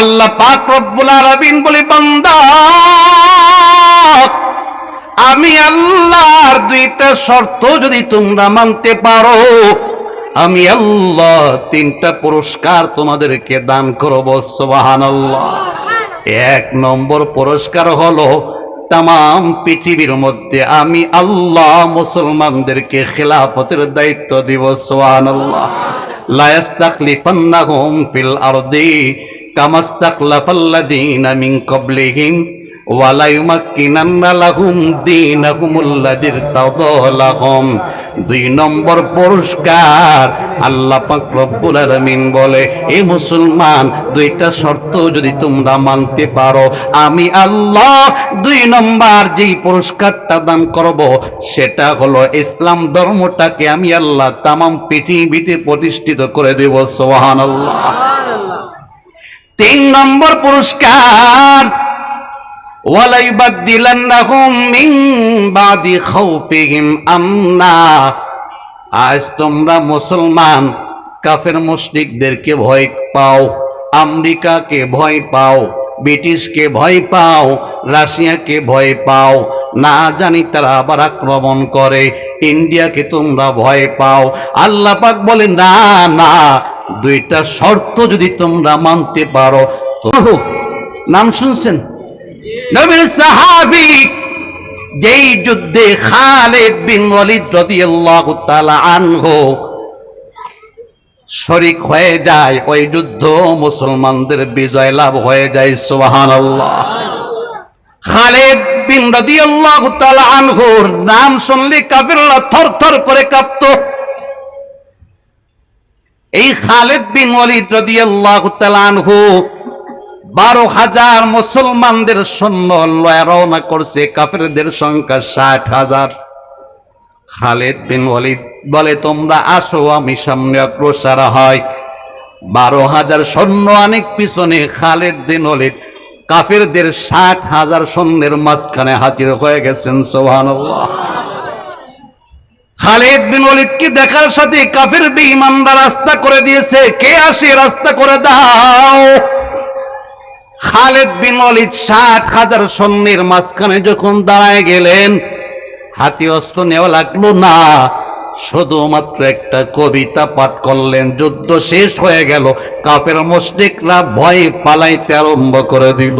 আল্লাহ পাক রব্বুল আলামিন বলে, বান্দা, আমি আল্লাহর দুইটা শর্ত যদি তোমরা মানতে পারো, আমি আল্লাহ তিনটা পুরস্কার তোমাদেরকে দান করব, সুবহানাল্লাহ। এক নম্বর পুরস্কার হলো তাম পৃথিবীর মধ্যে আমি আল্লাহ মুসলমানদেরকে খেলাফতের দায়িত্ব দিব, সুবহানাল্লাহ। লা ইয়াস্তাখলিফান্নাহুম ফিল আরদি দুই নম্বর পুরস্কার আল্লাহ পাক বলে এই মুসলমান, দুইটা শর্ত যদি তোমরা মানতে পারো, আমি আল্লাহ দুই নম্বর যেই পুরস্কারটা দান করব, সেটা হলো ইসলাম ধর্মটাকে আমি আল্লাহ তামাম পৃথিবীতে প্রতিষ্ঠিত করে দেব, সুবহানাল্লাহ। তিন নম্বর পুরস্কার। আজ তোমরা মুসলমান, কাফের মুসলিকদেরকে ভয় পাও, আমেরিকাকে ভয় পাও, ব্রিটিশকে ভয় পাও, রাশিয়াকে ভয় পাও। না জানি তারা আবার আক্রমণ করে, ইন্ডিয়াকে তোমরা ভয় পাও। আল্লাহ পাক বলে না না দুইটা শর্ত যদি তোমরা মানতে পারো নাম শুনছেন? নবীর সাহাবি যেই যুদ্ধে খালেদ বিন ওয়ালিদ রাদিয়াল্লাহু শরিক হয়ে যায়, ওই যুদ্ধ মুসলমানদের বিজয় লাভ হয়ে যায়, সুবহানাল্লাহ। খালেদ বিন রাদিয়াল্লাহু তাআলা আনহুর নাম শুনলে কাফিররা থরথর করে কাঁপতো। এই খালেদ বিন ওয়ালিদ রাদিয়াল্লাহু তাআলা আনহু বারো হাজার মুসলমানদের সৈন্য রওনা করছে, কাফেরদের সংখ্যা ষাট হাজার। খালেদ বিন ওয়ালিদ বলে, তোমরা আসো, আমি সামনে অগ্রসর হয়। বারো হাজার সৈন্য অনেক পিছনে খালেদ বিন ওয়ালিদ, কাফেরদের ষাট হাজার সৈন্যের মাঝখানে হাজির হয়ে গেছেন সোহানুল্লাহ খালেদ বিন ওয়ালিদকে দেখার সাথে কাফের বেঈমানরা রাস্তা করে দিয়েছে। কে আসে রাস্তা করে দাও? খালেদ বিন ওয়ালিদ ষাট হাজার সৈন্যের মাঝখানে যখন দাঁড়ায় গেলেন, হাতি অস্ত্র নেওয়া লাগল না। শুধুমাত্র একটা কবিতা পাঠ করলেন, যুদ্ধ শেষ হয়ে গেল। কাফের মুশরিকরা ভয়ে পালাইতে আরম্ভ করে দিল।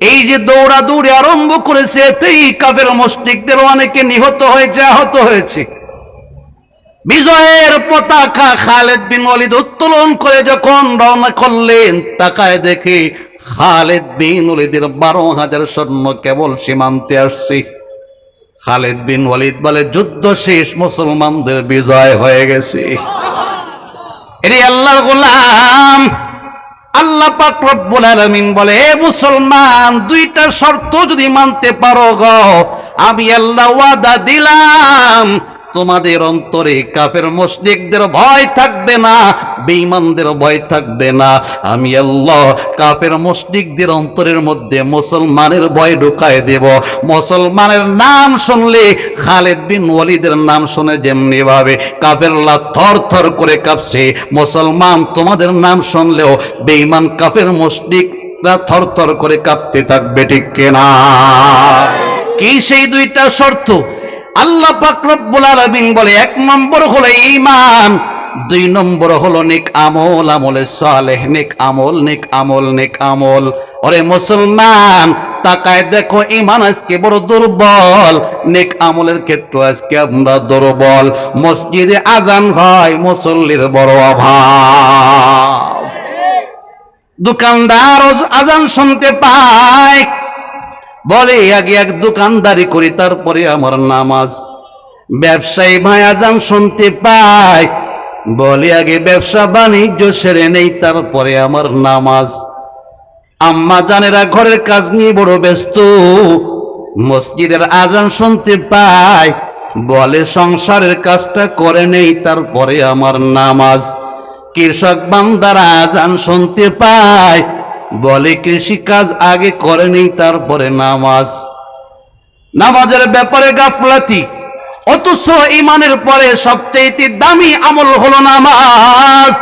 এই যে দৌড়াদৌড়ি আরম্ভ করেছে, এতেই কাফের মুশরিকদের অনেকে নিহত হয়েছে, আহত হয়েছে। বিজয়ের পতাকা খালেদ বিন ওয়ালিদ উত্তোলন করে যখন রওনা করলেন, তাকায় দেখে খালেদ বিন ওয়ালিদের বারো হাজার সৈন্য কেবল সীমান্তে আসছে। খালেদ বিন ওয়ালিদ বলে, যুদ্ধ শেষ, মুসলমানদের বিজয় হয়ে গেছে। এরে আল্লাহর গোলাম আল্লাহ পাক রব্বুল আলামিন বলে, এ মুসলমান, দুইটা শর্ত যদি মানতে পারো গো, আমি আল্লাহ ওয়াদা দিলাম তোমাদের অন্তরে কাফের মুশরিকদের ভয় থাকবে না, বেঈমানদের ভয় থাকবে না। আমি আল্লাহ কাফের মুশরিকদের অন্তরের মধ্যে মুসলমানের ভয় ঢুকায় দেব। মুসলমানের নাম শুনলে খালেদ বিন ওয়ালিদের নাম শুনে যেমনি ভাবে কাফেরলা থর থর করে কাঁপছে। মুসলমান তোমাদের নাম শুনলেও বেঈমান কাফের মুশরিকরা থর থর করে কাঁপতে থাকবে ঠিক কেনা? কি সেই দুইটা শর্ত? আল্লাহ পাক রব্বুল আলামিন বলে, এক নম্বর হলো ইমান দুই নম্বর হলো নেক আমল, আমলে সালেহ, নেক আমল নেক আমল নেক আমল। ওরে মুসলমান, তাকায় দেখো ইমান আজকে বড় দুর্বল, নেক আমলের ক্ষেত্রে আজকে আমরা দুর্বল। মসজিদে আজান হয়, মুসল্লির বড় অভাব। দোকানদার আজান শুনতে পায় বলে আগে এক দোকানদারি করি, তারপরে আমার নামাজ। ব্যবসায়ী ভাই আজান শুনতে পায়, বলে, আগে ব্যবসা বাণিজ্য সেরে নেই, তারপরে আমার নামাজ। আম্মা জানেরা ঘরের কাজ নিয়ে বড় ব্যস্ত, মসজিদের আজান শুনতে পায়, বলে, সংসারের কাজটা করে নেই, তারপরে আমার নামাজ। কৃষক বান্দারা আজান শুনতে পায় বলে, কৃষি কাজ আগে করে নেই, তারপরে নামাজ। নামাজের ব্যাপারে গাফলাতি, অথচ ইমানের পরে সবচেয়ে দামি আমল হলো নামাজ।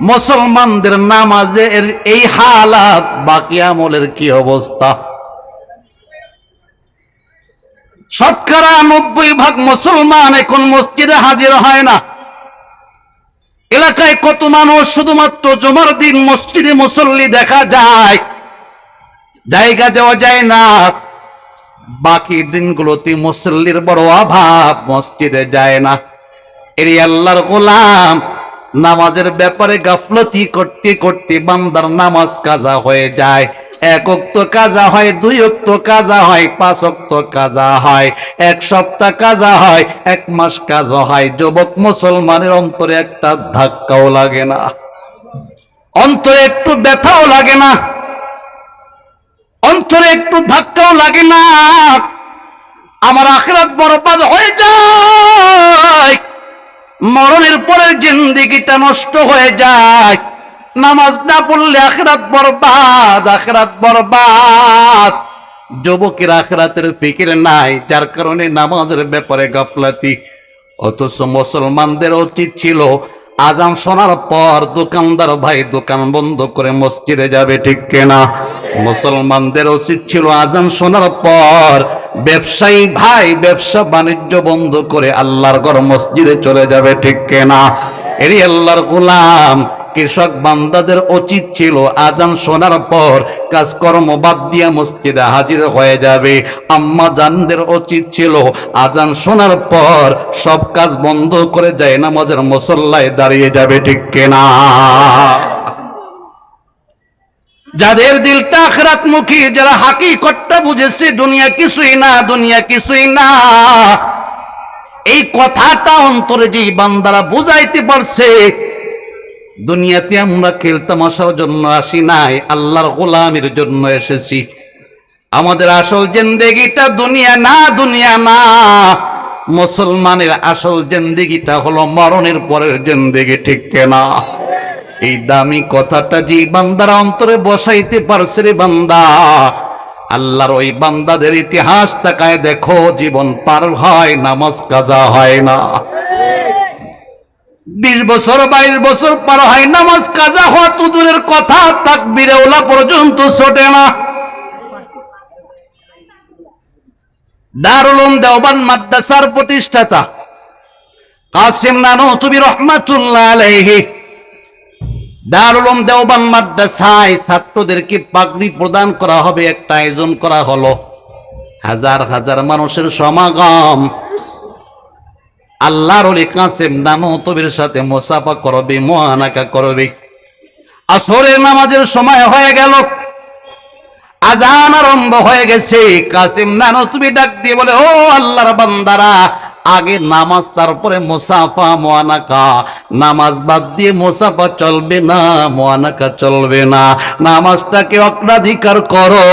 মুসলমানদের নামাজের এই হালাত, বাকি আমলের কি অবস্থা? শতকরা নব্বই ভাগ মুসলমান এখন মসজিদে হাজির হয় না। এলাকায় কত মানুষ শুধুমাত্র জমার দিন মসজিদে মুসল্লি দেখা যায়? জায়গা দেওয়া যায় না। বাকি দিনগুলোতে মুসল্লির বড় অভাব, মসজিদে যায় না। এর আল্লাহর গোলাম, নামাজের ব্যাপারে গাফলতি করতে করতে বান্দার নামাজ কাজা হয়ে যায়। এক অক্ত কাজা হয়, দুই অক্ত কাজা হয়, পাঁচ অক্ত কাজা হয়, এক সপ্তাহ কাজা হয়, এক মাস কাজা হয়। যুবক মুসলমানের অন্তরে একটা ধাক্কাও লাগে না। অন্তরে একটু ব্যথাও লাগে না। অন্তরে একটু ধাক্কাও লাগে না। আমার আখরাত বরবাদ হয়ে যায়। মরণের পরের জিন্দিগিটা নষ্ট হয়ে যায়। নামাজ না পড়লে আখরাত বরবাদ আখরাত বরবাদ। যুবকের আখরাতের ফিকির নাই, যার কারণে নামাজের ব্যাপারে গাফলাতি। অথচ মুসলমানদের উচিত ছিল, আজান শোনার পর দোকানদার ভাই দোকান বন্ধ করে মসজিদে যাবে, ঠিক কেনা? মুসলমানদের উচিত ছিল, আজান শোনার পর ব্যবসায়ী ভাই ব্যবসা বাণিজ্য বন্ধ করে আল্লাহর ঘর মসজিদে চলে যাবে, ঠিক কেনা? এরই আল্লাহর গোলাম কৃষক বান্দাদের উচিত ছিল আজান শোনার পর কাজকর্ম বাদ দিয়া মসজিদে হাজির হয়ে যাবে। আম্মা জানদের উচিত ছিল আজান শোনার পর সব কাজ বন্ধ করে যায়, নামাজের মুসল্লায় দাঁড়িয়ে যাবে, ঠিক কেনা? যাদের দিলটা আখরাত মুখী যারা হাকিকতটা বুঝেছে, দুনিয়া কিছুই না, দুনিয়া কিছুই না। এই কথাটা অন্তরে যে বান্দারা বুঝাইতে পারছে দুনিয়াতে আমরা খেলতামাশার জন্য আসি নাই, আল্লাহর গোলামের জন্য এসেছি। আমাদের আসল জিন্দেগিটা দুনিয়া না দুনিয়া না। মুসলমানের আসল জিন্দেগিটা হলো মরণের পরের জিন্দেগি, ঠিক কেনা? এই দামি কথাটা যে বান্দারা অন্তরে বসাইতে পারছে রে বান্দা, আল্লাহর ওই বান্দাদের ইতিহাস তাকায় দেখো, জীবন পার হয়, নামাজ কাজা হয় না। বিশ বছর, বাইশ বছর পার হয়, নামাজ কাজা হওয়া তো দূরের কথা, তাকবিরে ওলা পর্যন্ত ছোটে না। দারুলুম দেওবান মাদ্রাসার প্রতিষ্ঠাতা কাসিম নানতুবি রহমাতুল্লাহ আলাইহি। দারুলুম দেওবান মাদ্রাসায় ছাত্রদেরকে পাগড়ি প্রদান করা হবে, একটা আয়োজন করা হলো। হাজার হাজার মানুষের সমাগম। আল্লাহর অলি কাসেম নানতবির সাথে মোসাফা করবে, মোয়ানাকা করবে। আসরের নামাজের সময় হয়ে গেল। আজান আরম্ভ হয়ে গেছে। কাসিম নানো তুমি ডাক দিয়ে বলে, ও আল্লাহর বান্দারা আগে নামাজ, তারপরে মোসাফা মোয়ানাকা নামাজ বাদ দিয়ে মোসাফা চলবে না মোয়ানাকা চলবে না। নামাজটাকে অগ্রাধিকার করো।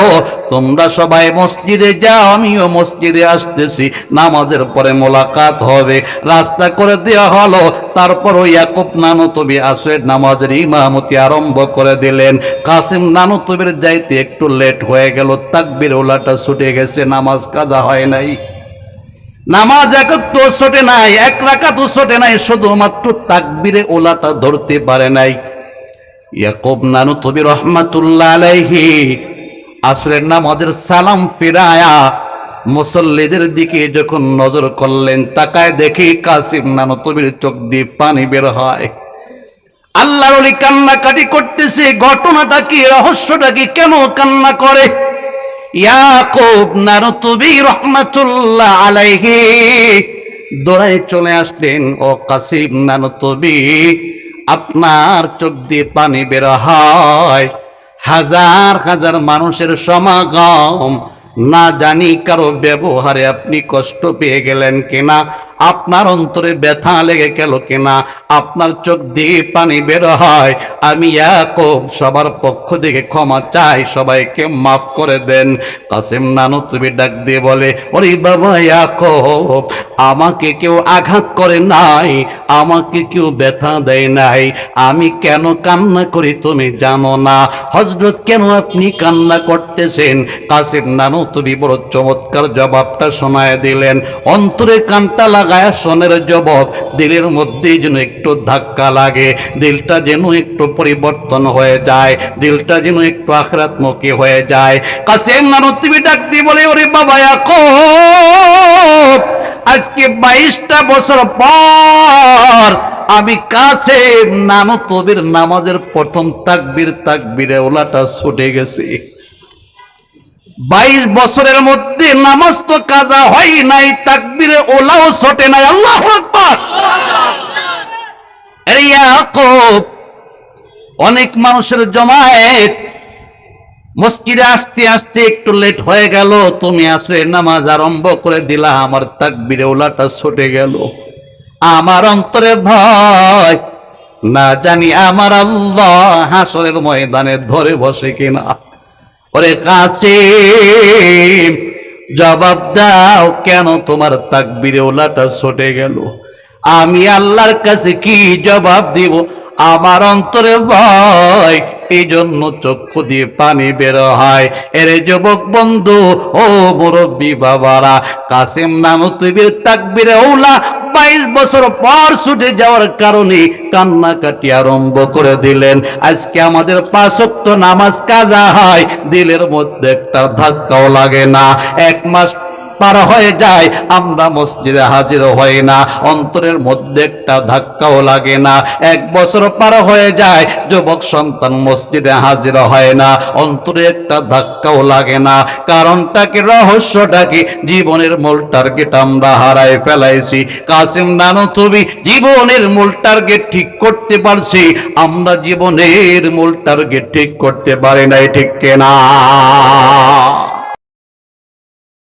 তোমরা সবাই মসজিদে যাও, আমিও মসজিদে আসতেছি। নামাজের পরে মোলাকাত হবে। রাস্তা করে দেওয়া হলো। তারপর ওই ইয়াকুব নানুতবি আসের নামাজের ইমামতি আরম্ভ করে দিলেন। কাসিম নানুতবির যাইতে একটু লেট হয়ে গেল। তাকবির ওলাটা ছুটে গেছে। নামাজ কাজা হয় নাই। নামাজ একত্র ছোটে নাই, এক রাকাত ছোটে নাই, শুধুমাত্র তাকবিরে ওলাটা ধরতে পারে নাই। ইয়াকুব নানু তবি রহমাতুল্লাহ আলাইহি আসরের নামাজের সালাম ফিরায়া মুসল্লিদের দিকে যখন নজর করলেন, তাকায় দেখি কাসিম নানু তবির চোখ দিয়ে পানি বের হয়। আল্লাহর কান্নাকাটি করতেছে, ঘটনাটা কি, রহস্যটা কি, কেন কান্না করে? ইয়াকুব নারতুবি রহমাতুল্লাহ আলাইহি। দৌড়াই চলে আসলেন, ও কাসিম নানতবি আপনার চোখ দিয়ে পানি বের হয়। হাজার হাজার মানুষের সমাগম। না জানি কারও ব্যবহারে আপনি কষ্ট পেয়ে গেলেন কিনা। আপনার অন্তরে ব্যথা লেগে গেল কিনা? আপনার চোখ দিয়ে পানি বের হয়। আমি ইয়াকুব, সবার পক্ষ থেকে ক্ষমা চাই, সবাইকে মাফ করে দেন। কাসিম নানু তুমি ডাক দিয়ে বলে, ওরে বাবা ইয়াকুব, আমাকে কেউ আঘাত করে নাই, আমাকে কেউ ব্যথা দেয় নাই। আমি কেন কান্না করি তুমি জানো না। হজরত কেন আপনি কান্না করতেছেন? কাসিম নানু তুমি বড় চমৎকার জবাবটা শোনায় দিলেন। অন্তরে কানটা লাগায় শোনের জবাব, দিলের মধ্যেই যেন একটু ধাক্কা লাগে, দিলটা যেন একটু পরিবর্তন হয়ে যায়, দিলটা যেন একটু আখরাতমুখী হয়ে যায়। কাসিম নানু তুমি ডাক দিয়ে বলে, ওরে বাবা আজকে বাইশটা বছর পর আমি কাছে নানু তবির নামাজের প্রথম তাকবির, তাকবিরে ওলাটা ছুটে গেছি। বাইশ বছরের মধ্যে নামাজ তো কাজা হয় নাই, তাকবিরে ওলাও ছোটে নাই। আল্লাহ অনেক মানুষের জমায়েত মসজিদে আসতে আসতে একটু লেট হয়ে গেল, তুমি আসলে নামাজ আরম্ভ করে দিলা, আমার তাকবিরে ওলাটা ছুটে গেল। আমার অন্তরে ভয়, না জানি আমার আল্লাহ হাসরের ময়দানে ধরে বসে কিনা। ওরে কাসিম, জবাব দাও কেন তোমার তাকবিরে ওলাটা ছুটে গেল? আমি আল্লাহর কাছে কি জবাব দিব? আমার অন্তরে ভয় এই জন্য চক্ষু দিয়ে পানি বের হয়। এরে যুবক বন্ধু, ও মুরব্বী বাবারা, কাসিম নাম তুবির তাকবিরে ওলা বাইশ বছর পর ছুটে যাওয়ার কারণে কান্নাকাটি আরম্ভ করে দিলেন। আজকে আমাদের পাঁচক্ত নামাজ কাজা হয়, দিলের মধ্যে একটা ধাক্কাও লাগে না। এক মাস পার হয়ে যায়, আমরা মসজিদে হাজির হই না, অন্তরের মধ্যে একটা ধাক্কাও লাগে না। এক বছর পার হয়ে যায়, যুবক সন্তান মসজিদে হাজির হয় না, অন্তরে একটা ধাক্কাও লাগে না। কারণটা কি, রহস্যটা কি? জীবনের মূল টার্গেট আমরা হারাই ফেলাইছি। কাসিম নানু ছবি জীবনের মূল টার্গেট ঠিক করতে পারছি, আমরা জীবনের মূল টার্গেট ঠিক করতে পারি নাই, ঠিক কেনা?